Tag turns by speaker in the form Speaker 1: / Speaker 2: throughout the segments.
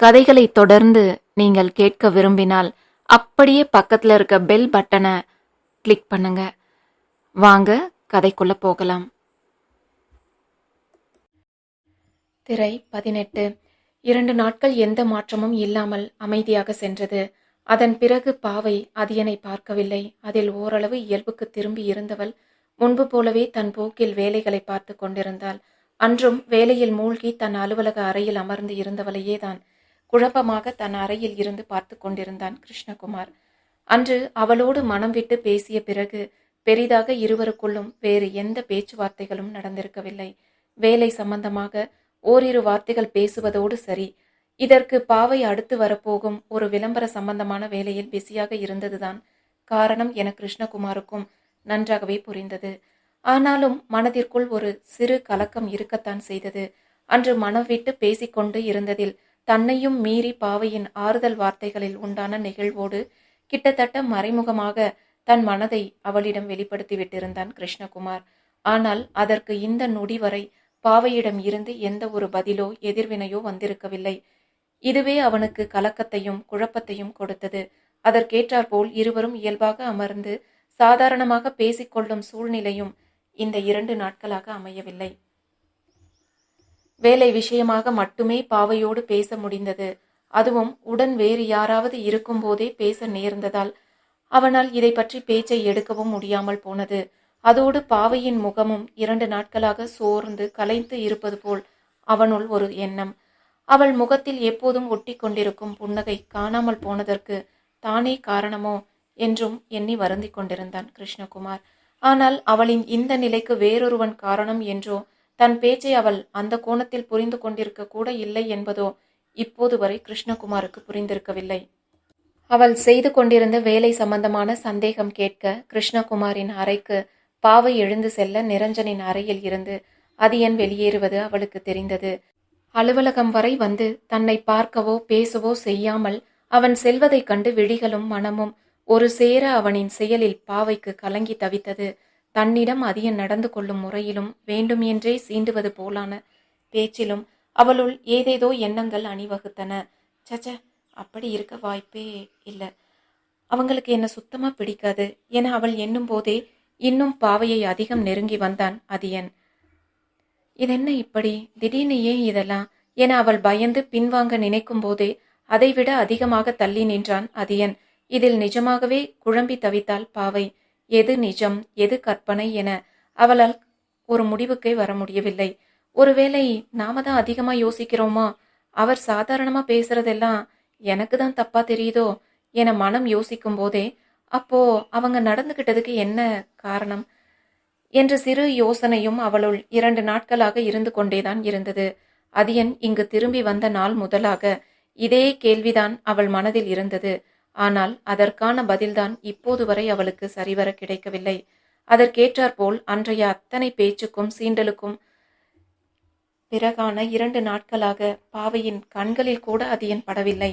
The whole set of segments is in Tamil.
Speaker 1: கதைகளை தொடர்ந்து நீங்கள் கேட்க விரும்பினால் அப்படியே பக்கத்தில் இருக்க பெல் பட்டனை கிளிக் பண்ணுங்க. வாங்க கதைக்குள்ள போகலாம். திரை பதினெட்டு. இரண்டு நாட்கள் எந்த மாற்றமும் இல்லாமல் அமைதியாக சென்றது. அதன் பிறகு பாவை அதியனை பார்க்கவில்லை. அதில் ஓரளவு இயல்புக்கு திரும்பி இருந்தவள் முன்பு போலவே தன் போக்கில் வேலைகளை பார்த்து கொண்டிருந்தாள். அன்றும் வேலையில் மூழ்கி தன் அலுவலக அறையில் அமர்ந்து இருந்தவளையே தான் குழப்பமாக தன் அறையில் இருந்து பார்த்து கொண்டிருந்தான் கிருஷ்ணகுமார். அன்று அவளோடு மனம் விட்டு பேசிய பிறகு பெரிதாக இருவருக்குள்ளும் வேறு எந்த பேச்சுவார்த்தைகளும் நடந்திருக்கவில்லை. வேலை சம்பந்தமாக ஓரிரு வார்த்தைகள் பேசுவதோடு சரி. இதற்கு பாவை அடுத்து வரப்போகும் ஒரு விளம்பர சம்பந்தமான வேலையில் பிஸியாக இருந்ததுதான் காரணம் என கிருஷ்ணகுமாருக்கும் நன்றாகவே புரிந்தது. ஆனாலும் மனதிற்குள் ஒரு சிறு கலக்கம் இருக்கத்தான் செய்தது. அன்று மனம் விட்டு பேசிக்கொண்டு இருந்ததில் தன்னையும் மீறி பாவையின் ஆறுதல் வார்த்தைகளில் உண்டான நிகழ்வோடு கிட்டத்தட்ட மறைமுகமாக தன் மனதை அவளிடம் வெளிப்படுத்தி விட்டிருந்தான் கிருஷ்ணகுமார். ஆனால் அதற்கு இந்த நொடி வரை பாவையிடம் இருந்து எந்த ஒரு பதிலோ எதிர்வினையோ வந்திருக்கவில்லை. இதுவே அவனுக்கு கலக்கத்தையும் குழப்பத்தையும் கொடுத்தது. அதற்கேற்றாற்போல் இருவரும் இயல்பாக அமர்ந்து சாதாரணமாக பேசிக்கொள்ளும் சூழ்நிலையும் இந்த இரண்டு நாட்களாக அமையவில்லை. வேலை விஷயமாக மட்டுமே பாவையோடு பேச முடிந்தது. அதுவும் உடன் வேறு யாராவது இருக்கும்போதே பேச நேர்ந்ததால். அவனால் இதை பற்றி பேச்சை எடுக்கவும் முடியாமல் போனது. அதோடு பாவையின் முகமும் இரண்டு நாட்களாக சோர்ந்து கலைந்து இருப்பது போல் அவனுள் ஒரு எண்ணம். அவள் முகத்தில் எப்போதும் ஒட்டி கொண்டிருக்கும் புன்னகை காணாமல் போனதற்கு தானே காரணமோ என்றும் எண்ணி வருந்திக் கொண்டிருந்தான் கிருஷ்ணகுமார். ஆனால் அவளின் இந்த நிலைக்கு வேறொருவன் காரணம் என்றோ தன் பேச்சை அவள் அந்த கோணத்தில் புரிந்து கொண்டிருக்க கூட இல்லை என்பதோ இப்போது வரை கிருஷ்ணகுமாருக்கு புரிந்திருக்கவில்லை. அவள் செய்து கொண்டிருந்த வேலை சம்பந்தமான சந்தேகம் கேட்க கிருஷ்ணகுமாரின் அறைக்கு பாவை எழுந்து செல்ல நிரஞ்சனின் அறையில் இருந்து அதியன் வெளியேறுவது அவளுக்கு தெரிந்தது. அலுவலகம் வரை வந்து தன்னை பார்க்கவோ பேசவோ செய்யாமல் அவன் செல்வதைக் கண்டு விழிகளும் மனமும் ஒரு சேர அவனின் செயலில் பாவைக்கு கலங்கி தவித்தது. தன்னிடம் அதியன் நடந்து கொள்ளும் முறையிலும் வேண்டும் என்றே சீண்டுவது போலான பேச்சிலும் அவளுள் ஏதேதோ எண்ணங்கள் அணிவகுத்தன. சச்ச அப்படி இருக்க வாய்ப்பே இல்லை. அவங்களுக்கு என்ன சுத்தமா பிடிக்காது என அவள் எண்ணும் போதே இன்னும் பாவையை அதிகம் நெருங்கி வந்தான் அதியன். இதென்ன இப்படி? திடீர்னு ஏன் இதெல்லாம்? என அவள் பயந்து பின்வாங்க நினைக்கும் போதே அதைவிட அதிகமாக தள்ளி நின்றான் அதியன். இதில் நிஜமாகவே குழம்பி தவித்தாள் பாவை. எது நிஜம் எது கற்பனை என அவளால் ஒரு முடிவுக்கே வர முடியவில்லை. ஒருவேளை நாம தான் அதிகமா யோசிக்கிறோமா? அவர் சாதாரணமா பேசுறதெல்லாம் எனக்கு தான் தப்பா தெரியுதோ என மனம் யோசிக்கும் போதே அப்போ அவங்க நடந்துகிட்டதுக்கு என்ன காரணம்? என்ற சிறு யோசனையும் அவளுள் இரண்டு நாட்களாக இருந்து கொண்டேதான் இருந்தது. அதியன் இங்கு திரும்பி வந்த நாள் முதலாக இதே கேள்விதான் அவள் மனதில் இருந்தது. ஆனால் அதற்கான பதில்தான் இப்போது வரை அவளுக்கு சரிவர கிடைக்கவில்லை. அதற்கேற்றாற்போல் அன்றைய அத்தனை பேச்சுக்கும் சீண்டலுக்கும் பிறகான இரண்டு நாட்களாக பாவையின் கண்களில் கூட அதியன் படவில்லை.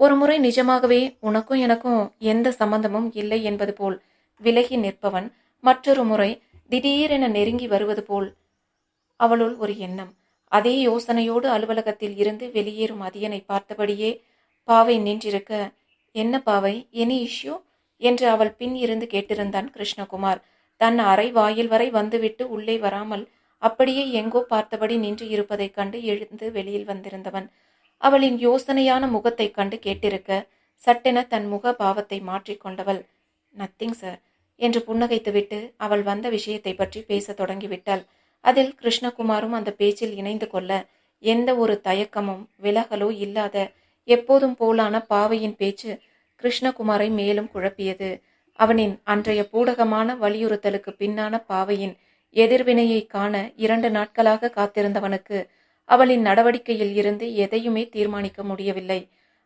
Speaker 1: ஒருமுறை நிஜமாகவே உனக்கும் எனக்கும் எந்த சம்பந்தமும் இல்லை என்பது போல் விலகி நிற்பவன் மற்றொரு முறை திடீரென நெருங்கி வருவது போல் அவளுள் ஒரு எண்ணம். அதே யோசனையோடு அலுவலகத்தில் இருந்து வெளியேறும் அதியனை பார்த்தபடியே பாவை நின்றிருக்க என்ன பாவை எனி இஷ்யூ? என்று அவள் பின் இருந்து கேட்டிருந்தான் கிருஷ்ணகுமார். தன் அறை வாயில் வரை வந்துவிட்டு உள்ளே வராமல் அப்படியே எங்கோ பார்த்தபடி நின்று இருப்பதைக் கண்டு எழுந்து வெளியில் வந்திருந்தவன். அவளின் யோசனையான முகத்தைக் கண்டு கேட்டிருக்க சட்டென தன் முக பாவத்தை மாற்றிக்கொண்டவள் நத்திங் சார் என்று புன்னகைத்துவிட்டு அவள் வந்த விஷயத்தை பற்றி பேசத் தொடங்கிவிட்டாள். அதில் கிருஷ்ணகுமாரும் அந்த பேச்சில் இணைந்து கொள்ள எந்த ஒரு தயக்கமும் விலகலோ இல்லாத எப்போதும் போலான பாவையின் பேச்சு கிருஷ்ணகுமாரை மேலும் குழப்பியது. அவனின் அன்றைய பூடகமான வலியுறுத்தலுக்கு பின்னான பாவையின் எதிர்வினையை காண இரண்டு நாட்களாக காத்திருந்தவனுக்கு அவளின் நடவடிக்கையில் இருந்து எதையுமே தீர்மானிக்க முடியவில்லை.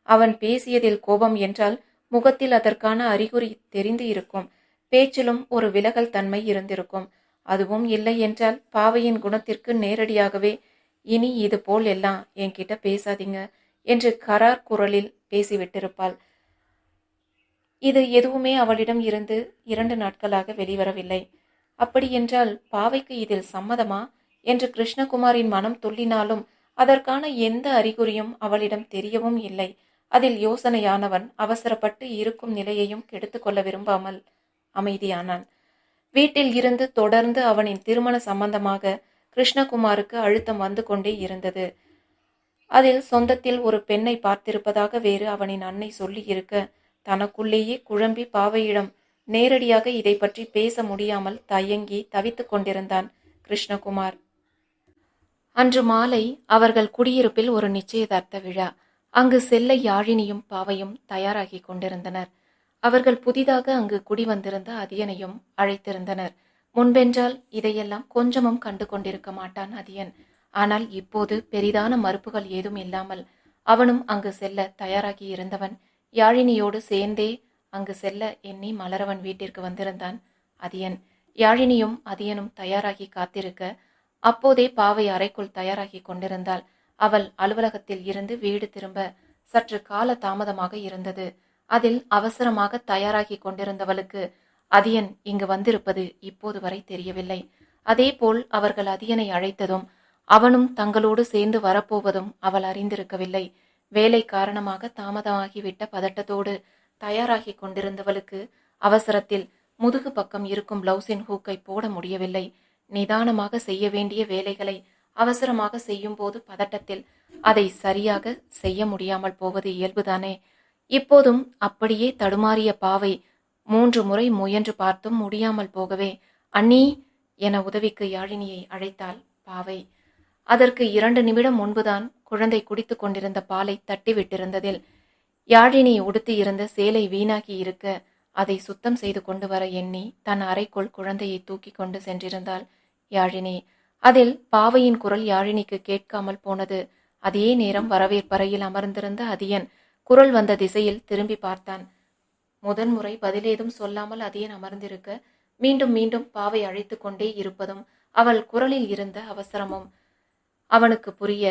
Speaker 1: அவன் பேசியதில் கோபம் என்றால் முகத்தில் அதற்கான அறிகுறி தெரிந்து இருக்கும். பேச்சிலும் ஒரு விலகல் தன்மை இருந்திருக்கும். அதுவும் இல்லை என்றால் பாவையின் குணத்திற்கு நேரடியாகவே இனி இது போல் எல்லாம் என்கிட்ட பேசாதீங்க என்று கரார் குரலில் பேசிவிட்டிருப்பாள். இது எதுவுமே அவளிடம் இருந்து இரண்டு நாட்களாக வெளிவரவில்லை. அப்படியென்றால் பாவைக்கு இதில் சம்மதமா? என்று கிருஷ்ணகுமாரின் மனம் துள்ளினாலும் அதற்கான எந்த அறிகுறியும் அவளிடம் தெரியவும் இல்லை. அதில் யோசனையானவன் அவசரப்பட்டு இருக்கும் நிலையையும் கெடுத்துக்கொள்ள விரும்பாமல் அமைதியானான். வீட்டில் இருந்து தொடர்ந்து அவனின் திருமண சம்பந்தமாக கிருஷ்ணகுமாருக்கு அழுத்தம் வந்து கொண்டே இருந்தது. அதில் சொந்தத்தில் ஒரு பெண்ணை பார்த்திருப்பதாக வேறு அவனின் அன்னை சொல்லி இருக்க தனக்குள்ளேயே குழம்பி பாவையிடம் நேரடியாக இதை பற்றி பேச முடியாமல் தயங்கி தவித்துக் கொண்டிருந்தான் கிருஷ்ணகுமார். அன்று மாலை அவர்கள் குடியிருப்பில் ஒரு நிச்சயதார்த்த விழா. அங்கு செல்ல யாழினியும் பாவையும் தயாராகி கொண்டிருந்தனர். அவர்கள் புதிதாக அங்கு குடி வந்திருந்த அதியனையும் அழைத்திருந்தனர். முன்பென்றால் இதையெல்லாம் கொஞ்சமும் கண்டு கொண்டிருக்க மாட்டான் அதியன். ஆனால் இப்போது பெரிதான மறுப்புகள் ஏதும் இல்லாமல் அவனும் அங்கு செல்ல தயாராகி இருந்தவன். யாழினியோடு சேர்ந்தே அங்கு செல்ல எண்ணி மலரவன் வீட்டிற்கு வந்திருந்தான். அதியன் யாழினியும் அதியனும் தயாராகி காத்திருக்க அப்போதே பாவை அறைக்குள் தயாராகி கொண்டிருந்தாள். அவள் அலுவலகத்தில் இருந்து வீடு திரும்ப சற்று கால தாமதமாக இருந்தது. அதில் அவசரமாக தயாராகி கொண்டிருந்தவளுக்கு அதியன் இங்கு வந்திருப்பது இப்போது வரை தெரியவில்லை. அதேபோல் அவர்கள் அதியனை அழைத்ததும் அவனும் தங்களோடு சேர்ந்து வரப்போவதும் அவள் அறிந்திருக்கவில்லை. வேலை காரணமாக தாமதமாகிவிட்ட பதட்டத்தோடு தயாராகி கொண்டிருந்தவளுக்கு அவசரத்தில் முதுகு பக்கம் இருக்கும் பிளவுஸின் ஹூக்கை போட முடியவில்லை. நிதானமாக செய்ய வேண்டிய வேலைகளை அவசரமாக செய்யும்போது பதட்டத்தில் அதை சரியாக செய்ய முடியாமல் போவது இயல்புதானே? இப்போதும் அப்படியே தடுமாறிய பாவை மூன்று முறை முயன்று பார்த்தும் முடியாமல் போகவே அண்ணி என உதவிக்கு யாழினியை அழைத்தாள் பாவை. அதற்கு இரண்டு நிமிடம் முன்புதான் குழந்தை குடித்து கொண்டிருந்த பாலை தட்டிவிட்டிருந்ததில் யாழினி உடுத்தியிருந்த சேலை வீணாகி இருக்க அதை சுத்தம் செய்து கொண்டு வர எண்ணி தன் அறைக்குள் குழந்தையை தூக்கி கொண்டு சென்றிருந்தாள் யாழினி. அதில் பாவையின் குரல் யாழினிக்கு கேட்காமல் போனது. அதே நேரம் வரவேற்பறையில் அமர்ந்திருந்த அதியன் குரல் வந்த திசையில் திரும்பி பார்த்தான். முதன்முறை பதிலேதும் சொல்லாமல் அதியன் அமர்ந்திருக்க மீண்டும் மீண்டும் பாவை அழைத்து கொண்டே இருப்பதும் அவள் குரலில் இருந்த அவசரமும் அவனுக்கு புரிய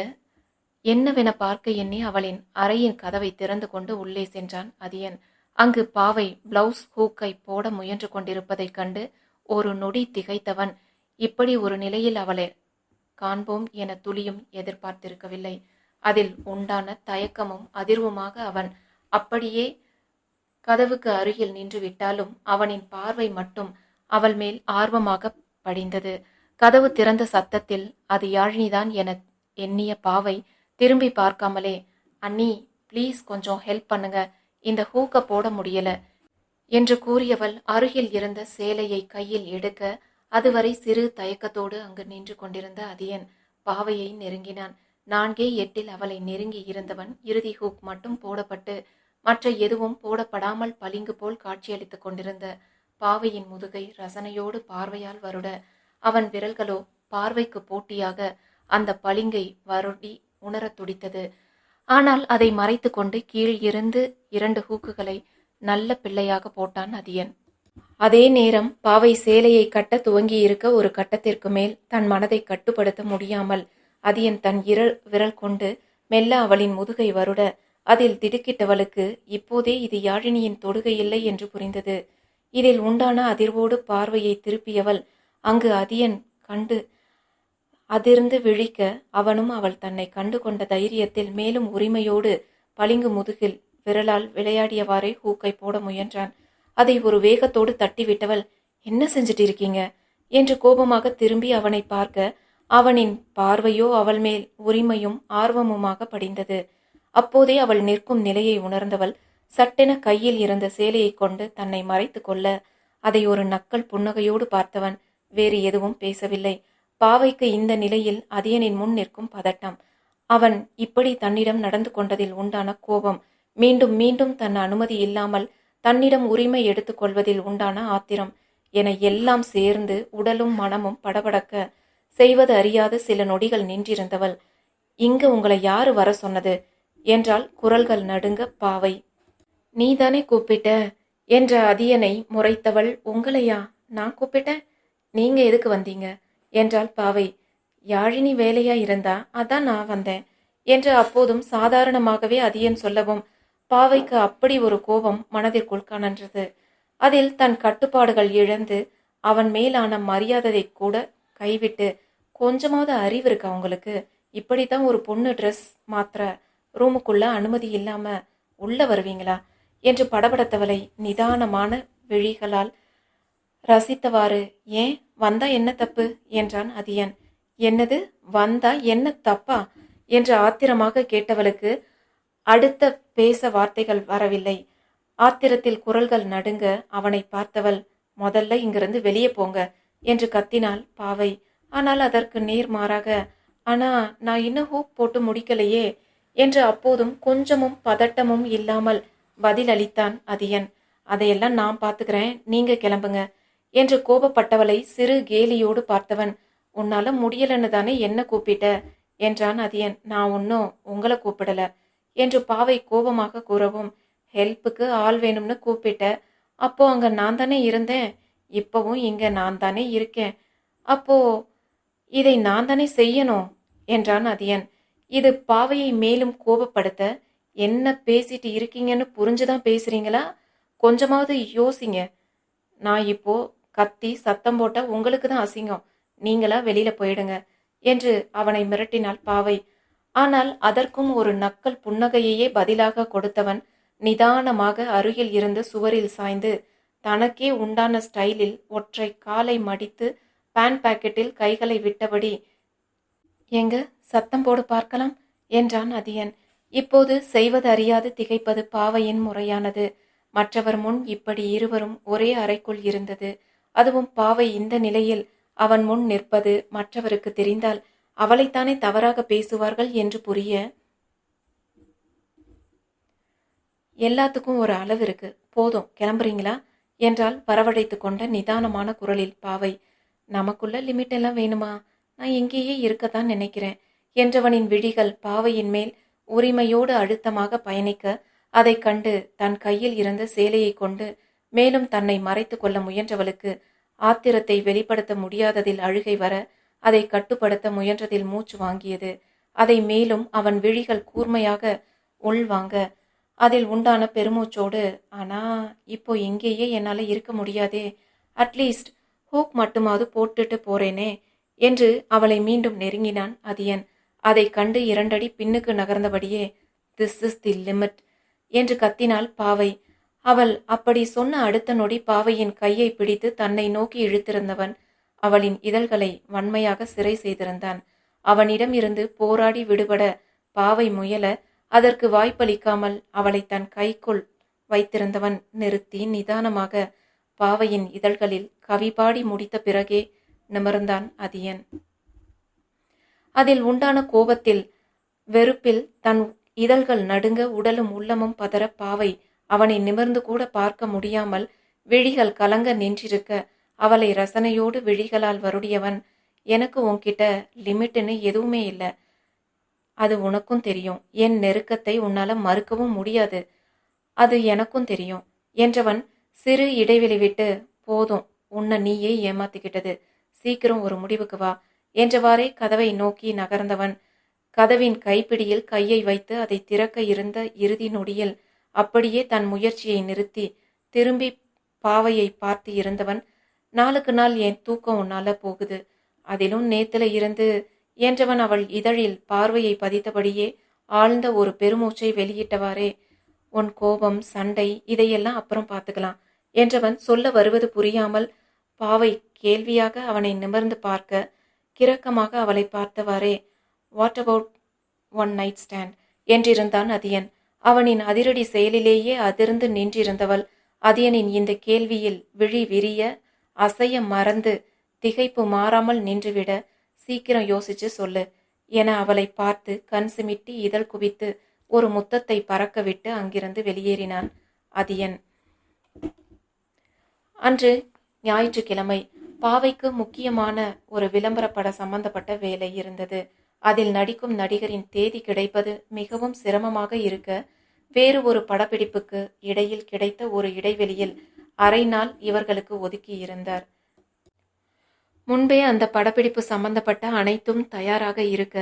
Speaker 1: என்னவென பார்க்க எண்ணி அவளின் அறையின் கதவை திறந்து கொண்டு உள்ளே சென்றான் அதியன். அங்கு பாவை பிளவுஸ் ஹூக்கை போட முயன்று கொண்டிருப்பதைக் கண்டு ஒரு நொடி திகைத்தவன். இப்படி ஒரு நிலையில் அவளை காண்போம் என துளியும் எதிர்பார்த்திருக்கவில்லை. அதில் உண்டான தயக்கமும் அதிர்வுமாக அவன் அப்படியே கதவுக்கு அருகில் நின்று விட்டாலும் அவனின் பார்வை மட்டும் அவள் மேல் ஆர்வமாக படிந்தது. கதவு திறந்த சத்தத்தில் அது யாழினிதான் என எண்ணிய பாவை திரும்பி பார்க்காமலே அண்ணி ப்ளீஸ் கொஞ்சம் ஹெல்ப் பண்ணுங்க. இந்த ஹூக்க போட முடியல. என்று கூறியவள் அருகில் இருந்த சேலையை கையில் எடுக்க அதுவரை சிறு தயக்கத்தோடு அங்கு நின்று கொண்டிருந்த அதியன் பாவையை நெருங்கினான். நான்கே எட்டில் அவளை நெருங்கி இருந்தவன் இறுதி ஹூக் மட்டும் போடப்பட்டு மற்ற எதுவும் போடப்படாமல் பளிங்கு போல் காட்சியளித்துக் கொண்டிருந்த பாவையின் முதுகை ரசனையோடு பார்வையால் வருட அவன் விரல்களோ பார்வைக்கு போட்டியாக அந்த பளிங்கை வருடி உணரத் துடித்தது. ஆனால் அதை மறைத்து கொண்டு கீழ் இருந்து இரண்டு ஹூக்குகளை நல்ல பிள்ளையாக போட்டான் அதியன். அதே நேரம் பாவை சேலையை கட்ட துவங்கி இருக்க ஒரு கட்டத்திற்கு மேல் தன் மனதை கட்டுப்படுத்த முடியாமல் அதியன் தன் இரல் விரல் கொண்டு மெல்ல அவளின் முதுகை வருட அதில் திடுக்கிட்டவளுக்கு இப்போதே இது யாழினியின் தொடுகை இல்லை என்று புரிந்தது. இதில் உண்டான அதிர்வோடு பார்வையை திருப்பியவள் அங்கு அதியன் கண்டு அதிருந்து விழிக்க அவனும் அவள் தன்னை கண்டு கொண்ட தைரியத்தில் மேலும் உரிமையோடு பளிங்கு முதுகில் விரலால் விளையாடியவாறே ஹூக்கை போட முயன்றான். அதை ஒரு வேகத்தோடு தட்டிவிட்டவள் என்ன செஞ்சிட்டு இருக்கீங்க? என்று கோபமாக திரும்பி அவனை பார்க்க அவனின் பார்வையோ அவள் மேல் உரிமையும் ஆர்வமுமாக படிந்தது. அப்போதே அவள் நிற்கும் நிலையை உணர்ந்தவள் சட்டென கையில் இருந்த சேலையை கொண்டு தன்னை மறைத்து கொள்ள அதை ஒரு நக்கல் புன்னகையோடு பார்த்தவன் வேறு எதுவும் பேசவில்லை. பாவைக்கு இந்த நிலையில் அதியனின் முன் நிற்கும் பதட்டம். அவன் இப்படி தன்னிடம் நடந்து கொண்டதில் உண்டான கோபம் மீண்டும் மீண்டும் தன் அனுமதி இல்லாமல் தன்னிடம் உரிமை எடுத்துக்கொள்வதில் உண்டான ஆத்திரம் என எல்லாம் சேர்ந்து உடலும் மனமும் படபடக்க செய்வது அறியாத சில நொடிகள் நின்றிருந்தவள். இங்கு உங்களை யாரு வர சொன்னது? என்றால் குரல்கள் நடுங்க பாவை. நீதானே கூப்பிட்ட? என்ற அதியனை முறைத்தவள் உங்களையா? நான் கூப்பிட்டேன். நீங்க எதுக்கு வந்தீங்க? என்றாள் பாவை. யாழினி வேலையா இருந்தா? அதான் நான் வந்தேன் என்று அப்போதும் சாதாரணமாகவே அதியன் சொல்லவும் பாவைக்கு அப்படி ஒரு கோபம் மனதிற்குள் கனன்றது. அதில் தன் கட்டுப்பாடுகள் இழந்து அவன் மேலான மரியாதையை கூட கைவிட்டு கொஞ்சமாவது அறிவு இருக்கு அவங்களுக்கு இப்படித்தான் ஒரு பொண்ணு ட்ரெஸ் மாத்திர ரூமுக்குள்ள அனுமதி இல்லாம உள்ள வருவீங்களா? என்று படபடத்தவளை நிதானமான விழிகளால் ரசித்தவாறு ஏன்? வந்தா என்ன தப்பு? என்றான் அதியன். என்னது? வந்தா என்ன தப்பா? என்று ஆத்திரமாக கேட்டவளுக்கு அடுத்த பேச வார்த்தைகள் வரவில்லை. ஆத்திரத்தில் குரல்கள் நடுங்க அவனை பார்த்தவள் முதல்ல இங்கிருந்து வெளியே போங்க என்று கத்தினாள் பாவை. ஆனால் அதற்கு நேர்மாறாக ஆனா நான் இன்னும் ஹூப் போட்டு முடிக்கலையே என்று அப்போதும் கொஞ்சமும் பதட்டமும் இல்லாமல் பதில் அளித்தான் அதியன். அதையெல்லாம் நான் பார்த்துக்கிறேன். நீங்க கிளம்புங்க. என்று கோபப்பட்டவளை சிறு கேலியோடு பார்த்தவன் உன்னால முடியலன்னு தானே என்ன கூப்பிட்ட? என்றான் அதியன். நான் ஒன்னும் உங்களை கூப்பிடல என்று பாவை கோபமாக கூறவும் ஹெல்ப்புக்கு ஆள் வேணும்னு கூப்பிட்ட. அப்போ அங்க நான் தானே இருந்தேன். இப்பவும் இங்க நான் தானே இருக்கேன். அப்போ இதை நான் தானே செய்யணும்? என்றான் அதியன். இது பாவையை மேலும் கோபப்படுத்த என்ன பேசிட்டு இருக்கீங்கன்னு புரிஞ்சுதான் பேசுறீங்களா? கொஞ்சமாவது யோசிங்க. நான் இப்போ கத்தி சத்தம் போட்ட உங்களுக்கு தான் அசிங்கம். நீங்களா வெளியில போயிடுங்க என்று அவனை மிரட்டினாள் பாவை. ஆனால் அதற்கும் ஒரு நக்கல் புன்னகையையே பதிலாக கொடுத்தவன் நிதானமாக அருகில் இருந்து சுவரில் சாய்ந்து தனக்கே உண்டான ஸ்டைலில் ஒற்றை காலை மடித்து பேன் பாக்கெட்டில் கைகளை விட்டபடி எங்க? சத்தம் போடு பார்க்கலாம் என்றான் அதியன். இப்போது செய்வது அறியாது திகைப்பது பாவையின் முறையானது. மற்றவர் முன் இப்படி இருவரும் ஒரே அறைக்குள் இருந்தது. அதுவும் பாவை இந்த நிலையில் அவன் முன் நிற்பது மற்றவருக்கு தெரிந்தால் அவளைத்தானே தவறாக பேசுவார்கள் என்று புரிய எல்லாத்துக்கும் ஒரு அளவு இருக்கு. போதும் கிளம்புறீங்களா? என்றால் வரவழைத்து கொண்ட நிதானமான குரலில் பாவை நமக்குள்ள லிமிட் எல்லாம் வேணுமா? நான் இங்கேயே இருக்கத்தான் நினைக்கிறேன் என்றவனின் விழிகள் பாவையின் மேல் உரிமையோடு அழுத்தமாக பயணிக்க அதைக் கண்டு தன் கையில் இருந்த சேலையை கொண்டு மேலும் தன்னை மறைத்து கொள்ள முயன்றவளுக்கு ஆத்திரத்தை வெளிப்படுத்த முடியாததில் அழுகை வர அதை கட்டுப்படுத்த முயன்றதில் மூச்சு வாங்கியது. அதை மேலும் அவன் விழிகள் கூர்மையாக உள்வாங்க. அதில் உண்டான பெருமூச்சோடு ஆனா இப்போ இங்கேயே என்னால் இருக்க முடியாதே. அட்லீஸ்ட் ஹூக் மட்டுமாவது போட்டுட்டு போறேனே என்று அவளை மீண்டும் நெருங்கினான் அதியன். அதை கண்டு இரண்டடி பின்னுக்கு நகர்ந்தபடியே திஸ் இஸ் தி லிமிட் என்று கத்தினாள் பாவை. அவள் அப்படி சொன்ன அடுத்த நொடி பாவையின் கையை பிடித்து தன்னை நோக்கி இழுத்திருந்தவன் அவளின் இதழ்களை வன்மையாக சிறை செய்திருந்தான். அவனிடம் இருந்து போராடி விடுபட பாவை முயல அதற்கு வாய்ப்பளிக்காமல் அவளை தன் கைக்குள் வைத்திருந்தவன் நிறுத்தி நிதானமாக பாவையின் இதழ்களில் கவிபாடி முடித்த பிறகே நிமிர்ந்தான் அதியன். அதில் உண்டான கோபத்தில் வெறுப்பில் தன் இதழ்கள் நடுங்க உடலும் உள்ளமும் பதற பாவை அவனை நிமிர்ந்து கூட பார்க்க முடியாமல் விழிகள் கலங்க நின்றிருக்க அவளை ரசனையோடு விழிகளால் வருடியவன் எனக்கு உன்கிட்ட லிமிட்டுன்னு எதுவுமே இல்லை. அது உனக்கும் தெரியும். என் நெருக்கத்தை உன்னால மறுக்கவும் முடியாது. அது எனக்கும் தெரியும். என்றவன் சிறு இடைவெளி விட்டு போதும். உன்னை நீயே ஏமாத்திக்கிட்டது. சீக்கிரம் ஒரு முடிவுக்கு வா. என்றவாறே கதவை நோக்கி நகர்ந்தவன் கதவின் கைப்பிடியில் கையை வைத்து அதை திறக்க இருந்த இறுதி நொடியில் அப்படியே தன் முயற்சியை நிறுத்தி திரும்பி பாவையை பார்த்து இருந்தவன் நாளுக்கு நாள் என் தூக்கம் உன்னால போகுது. அதிலும் நேத்துல இருந்து என்றவன் அவள் இதழில் பார்வையை பதித்தபடியே ஆழ்ந்த ஒரு பெருமூச்சை வெளியிட்டவாறே உன் கோபம் சண்டை இதையெல்லாம் அப்புறம் பார்த்துக்கலாம் என்றவன் சொல்ல வருவது புரியாமல் பாவை கேள்வியாக அவனை நிமிர்ந்து பார்க்க கிரக்கமாக அவளை பார்த்தவாறே what about one night stand என்றிருந்தான் Athiyan. அவனின் அதிரடி செயலிலேயே அதிர்ந்து நின்றிருந்தவள். அதியனின் இந்த கேள்வியில் விழி விரிய அசைய மறந்து திகைப்பு மாறாமல் நின்றுவிட சீக்கிரம் யோசிச்சு சொல்லு என அவளை பார்த்து கண் சிமிட்டி இதழ் குவித்து ஒரு முத்தத்தை பறக்கவிட்டு அங்கிருந்து வெளியேறினான். அதியன் அன்று ஞாயிற்றுக்கிழமை பாவைக்கு முக்கியமான ஒரு விளம்பரப்பட சம்பந்தப்பட்ட வேலை இருந்தது. அதில் நடிக்கும் நடிகரின் தேதி கிடைப்பது மிகவும் சிரமமாக இருக்க வேறு ஒரு படப்பிடிப்புக்கு இடையில் கிடைத்த ஒரு இடைவெளியில் அரை நாள் இவர்களுக்கு ஒதுக்கியிருந்தார் முன்பே அந்த படப்பிடிப்பு சம்பந்தப்பட்ட அனைத்தும் தயாராக இருக்க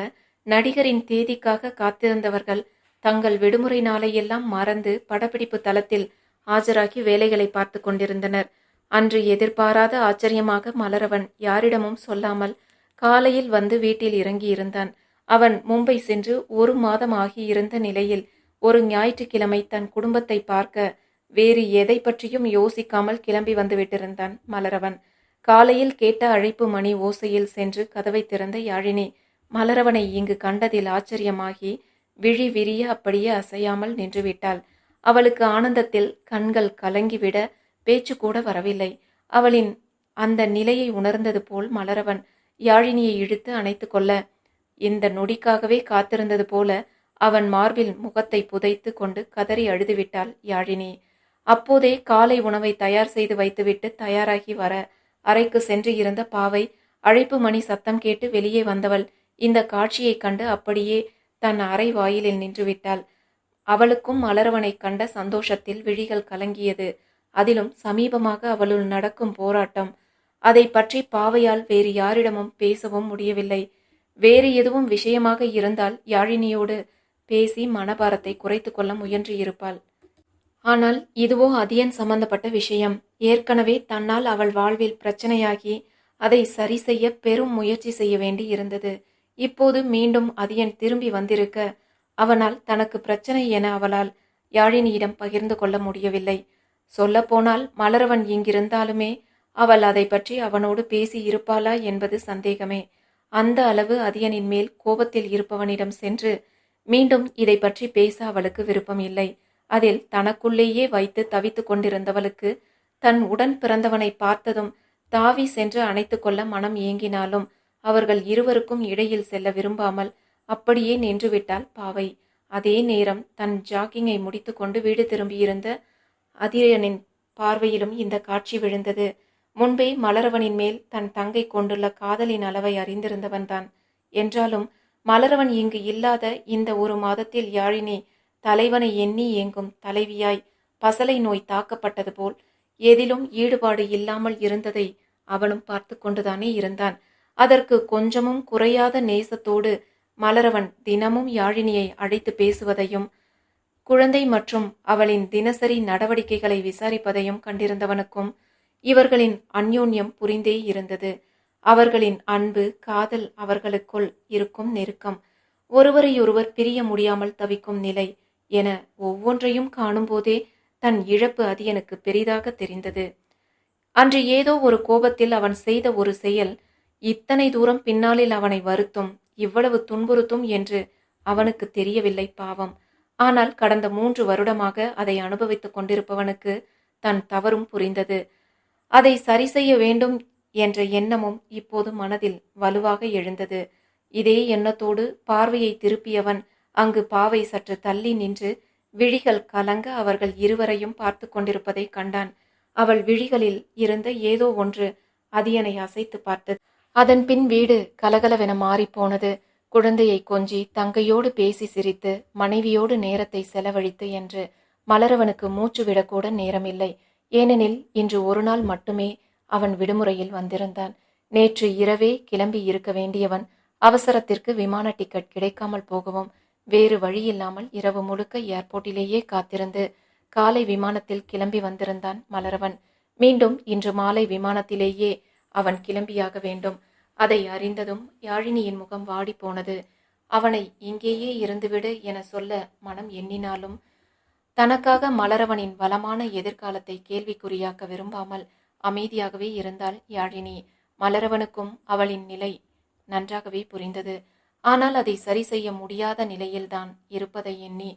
Speaker 1: நடிகரின் தேதிக்காக காத்திருந்தவர்கள் தங்கள் விடுமுறை நாளையெல்லாம் மறந்து படப்பிடிப்பு தளத்தில் ஆஜராகி வேலைகளை பார்த்து கொண்டிருந்தனர். அன்று எதிர்பாராத ஆச்சரியமாக மலரவன் யாரிடமும் சொல்லாமல் காலையில் வந்து வீட்டில் இறங்கியிருந்தான். அவன் மும்பை சென்று ஒரு மாதம் ஆகியிருந்த நிலையில் ஒரு ஞாயிற்றுக்கிழமை தன் குடும்பத்தை பார்க்க வேறு எதை பற்றியும் யோசிக்காமல் கிளம்பி வந்து விட்டிருந்தான் மலரவன். காலையில் கேட்ட அழைப்பு மணி ஓசையில் சென்று கதவை திறந்த யாழினி மலரவனை இங்கு கண்டதில் ஆச்சரியமாகி விழி விரிய அப்படியே அசையாமல் நின்றுவிட்டாள். அவளுக்கு ஆனந்தத்தில் கண்கள் கலங்கிவிட பேச்சு கூட வரவில்லை. அவளின் அந்த நிலையை உணர்ந்தது போல் மலரவன் யாழினியை இழுத்து அணைத்து கொள்ள இந்த நொடிக்காகவே காத்திருந்தது போல அவன் மார்பில் முகத்தை புதைத்து கொண்டு கதறி அழுதுவிட்டாள் யாழினி. அப்போதே காலை உணவை தயார் செய்து வைத்துவிட்டு தயாராகி வர அறைக்கு சென்று இருந்த பாவை அழைப்பு மணி சத்தம் கேட்டு வெளியே வந்தவள். இந்த காட்சியைக் கண்டு அப்படியே தன் அறை வாயிலில் நின்றுவிட்டாள். அவளுக்கும் மலரவனைக் கண்ட சந்தோஷத்தில் விழிகள் கலங்கியது. அதிலும் சமீபமாக அவளுள் நடக்கும் போராட்டம். அதை பற்றி பாவையால் வேறு யாரிடமும் பேசவும் முடியவில்லை. வேறு எதுவும் விஷயமாக இருந்தால் யாழினியோடு பேசி மனபாரத்தை குறைத்து கொள்ள முயன்று இருப்பாள் ஆனால் இதுவோ அதியன் சம்பந்தப்பட்ட விஷயம். ஏற்கனவே தன்னால் அவள் வாழ்வில் பிரச்சனையாகி அதை சரி செய்ய பெரும் முயற்சி செய்ய வேண்டி இருந்தது. இப்போது மீண்டும் அதியன் திரும்பி வந்திருக்க அவனால் தனக்கு பிரச்சனை என அவளால் யாழினியிடம் பகிர்ந்து கொள்ள முடியவில்லை. சொல்லப்போனால் மலரவன் இங்கிருந்தாலுமே அவள் அதை பற்றி அவனோடு பேசி இருப்பாளா என்பது சந்தேகமே. அந்த அளவு அதியனின் மேல் கோபத்தில் இருப்பவனிடம் சென்று மீண்டும் இதை பற்றி பேச அவளுக்கு விருப்பம் இல்லை. அதில் தனக்குள்ளேயே வைத்து தவித்து கொண்டிருந்தவளுக்கு தன் உடன் பிறந்தவனை பார்த்ததும் தாவி சென்று அணைத்து கொள்ள மனம் ஏங்கினாலும் அவர்கள் இருவருக்கும் இடையில் செல்ல விரும்பாமல் அப்படியே நின்றுவிட்டாள் பாவை. அதே நேரம் தன் ஜாக்கிங்கை முடித்துக்கொண்டு வீடு திரும்பியிருந்த அதிரயனின் பார்வையிலும் இந்த காட்சி விழுந்தது. முன்பே மலரவனின் மேல் தன் தங்கை கொண்டுள்ள காதலின் அளவை அறிந்திருந்தவன்தான் என்றாலும் மலரவன் இங்கு இல்லாத இந்த ஒரு மாதத்தில் யாழினி தலைவனை எண்ணி ஏங்கும் தலைவியாய் பசலை நோய் தாக்கப்பட்டது போல் எதிலும் ஈடுபாடு இல்லாமல் இருந்ததை அவனும் பார்த்து கொண்டுதானே இருந்தான். அதற்கு கொஞ்சமும் குறையாத நேசத்தோடு மலரவன் தினமும் யாழினியை அழைத்து பேசுவதையும் குழந்தை மற்றும் அவளின் தினசரி நடவடிக்கைகளை விசாரிப்பதையும் கண்டிருந்தவனுக்கும் இவர்களின் அந்யோன்யம் புரிந்தே இருந்தது. அவர்களின் அன்பு காதல் அவர்களுக்குள் இருக்கும் நெருக்கம் ஒருவரையொருவர் பிரிய முடியாமல் தவிக்கும் நிலை என ஒவ்வொன்றையும் காணும்போதே தன் இழப்பு அது எனக்கு பெரிதாக தெரிந்தது. அன்று ஏதோ ஒரு கோபத்தில் அவன் செய்த ஒரு செயல் இத்தனை தூரம் பின்னாளில் அவனை வருத்தும் இவ்வளவு துன்புறுத்தும் என்று அவனுக்கு தெரியவில்லை பாவம். ஆனால் கடந்த மூன்று வருடமாக அதை அனுபவித்துக் கொண்டிருப்பவனுக்கு தன் தவறும் புரிந்தது. அதை சரி செய்ய வேண்டும் என்ற எண்ணமும் இப்போது மனதில் வலுவாக எழுந்தது. இதே எண்ணத்தோடு பார்வையை திருப்பியவன் அங்கு பாவை சற்று தள்ளி நின்று விழிகள் கலங்க அவர்கள் இருவரையும் பார்த்து கொண்டிருப்பதை கண்டான். அவள் விழிகளில் இருந்த ஏதோ ஒன்று அதியனை அசைத்து பார்த்தது அதன் பின் வீடு கலகலவென மாறிப்போனது குழந்தையை கொஞ்சி தங்கையோடு பேசி சிரித்து மனைவியோடு நேரத்தை செலவழித்து என்று மலரவனுக்கு மூச்சு விடக்கூட நேரமில்லை. ஏனெனில் இன்று ஒரு நாள் மட்டுமே அவன் விடுமுறையில் வந்திருந்தான். நேற்று இரவே கிளம்பி இருக்க வேண்டியவன் அவசரத்திற்கு விமான டிக்கெட் கிடைக்காமல் போகவும் வேறு வழியில்லாமல் இரவு முழுக்க ஏர்போர்ட்டிலேயே காத்திருந்து காலை விமானத்தில் கிளம்பி வந்திருந்தான் மலரவன். மீண்டும் இன்று மாலை விமானத்திலேயே அவன் கிளம்பியாக வேண்டும். அதை அறிந்ததும் யாழினியின் முகம் வாடி போனது அவனை இங்கேயே இருந்துவிடு என சொல்ல மனம் எண்ணினாலும் தனக்காக மலரவனின் வளமான எதிர்காலத்தை கேள்விக்குறியாக்க விரும்பாமல் அமைதியாகவே இருந்தாள் யாழினி. மலரவனுக்கும் அவளின் நிலை நன்றாகவே புரிந்தது. ஆனால் அதை சரி செய்ய முடியாத நிலையில்தான் இருப்பதை எண்ணி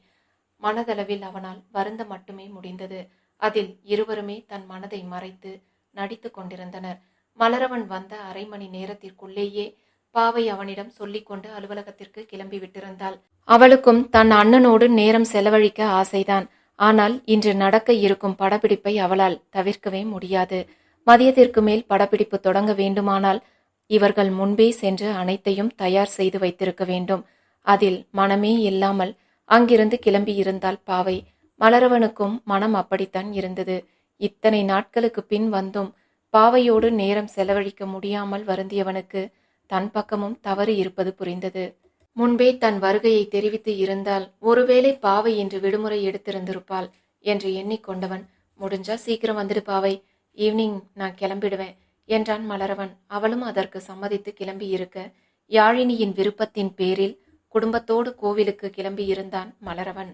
Speaker 1: மனதளவில் அவனால் வருந்த மட்டுமே முடிந்தது. அதில் இருவருமே தன் மனதை மறைத்து நடித்து கொண்டிருந்தனர். மலரவன் வந்த அரை மணி நேரத்திற்குள்ளேயே பாவை அவனிடம் சொல்லிக்கொண்டு அலுவலகத்திற்கு கிளம்பி விட்டிருந்தாள். அவளுக்கும் தன் அண்ணனோடு நேரம் செலவழிக்க ஆசைதான். ஆனால் இன்று நடக்க இருக்கும் படப்பிடிப்பை அவளால் தவிர்க்கவே முடியாது. மதியத்திற்கு மேல் படப்பிடிப்பு தொடங்க வேண்டுமானால் இவர்கள் முன்பே சென்று அனைத்தையும் தயார் செய்து வைத்திருக்க வேண்டும். அதில் மனமே இல்லாமல் அங்கிருந்து கிளம்பி இருந்தால் பாவை. மலரவனுக்கும் மனம் அப்படித்தான் இருந்தது. இத்தனை நாட்களுக்கு பின் வந்தும் பாவையோடு நேரம் செலவழிக்க முடியாமல் வருந்தியவனுக்கு தன் பக்கமும் தவறு இருப்பது புரிந்தது. முன்பே தன் வருகையை தெரிவித்து இருந்தால் ஒருவேளை பாவை இன்று விடுமுறை எடுத்திருந்திருப்பாள் என்று எண்ணிக்கொண்டவன் முடிஞ்சா சீக்கிரம் வந்துடு பாவை ஈவினிங் நான் கிளம்பிடுவேன் என்றான் மலரவன். அவளும் அதற்கு சம்மதித்து கிளம்பியிருக்க யாழினியின் விருப்பத்தின் பேரில் குடும்பத்தோடு கோவிலுக்கு கிளம்பி இருந்தான் மலரவன்.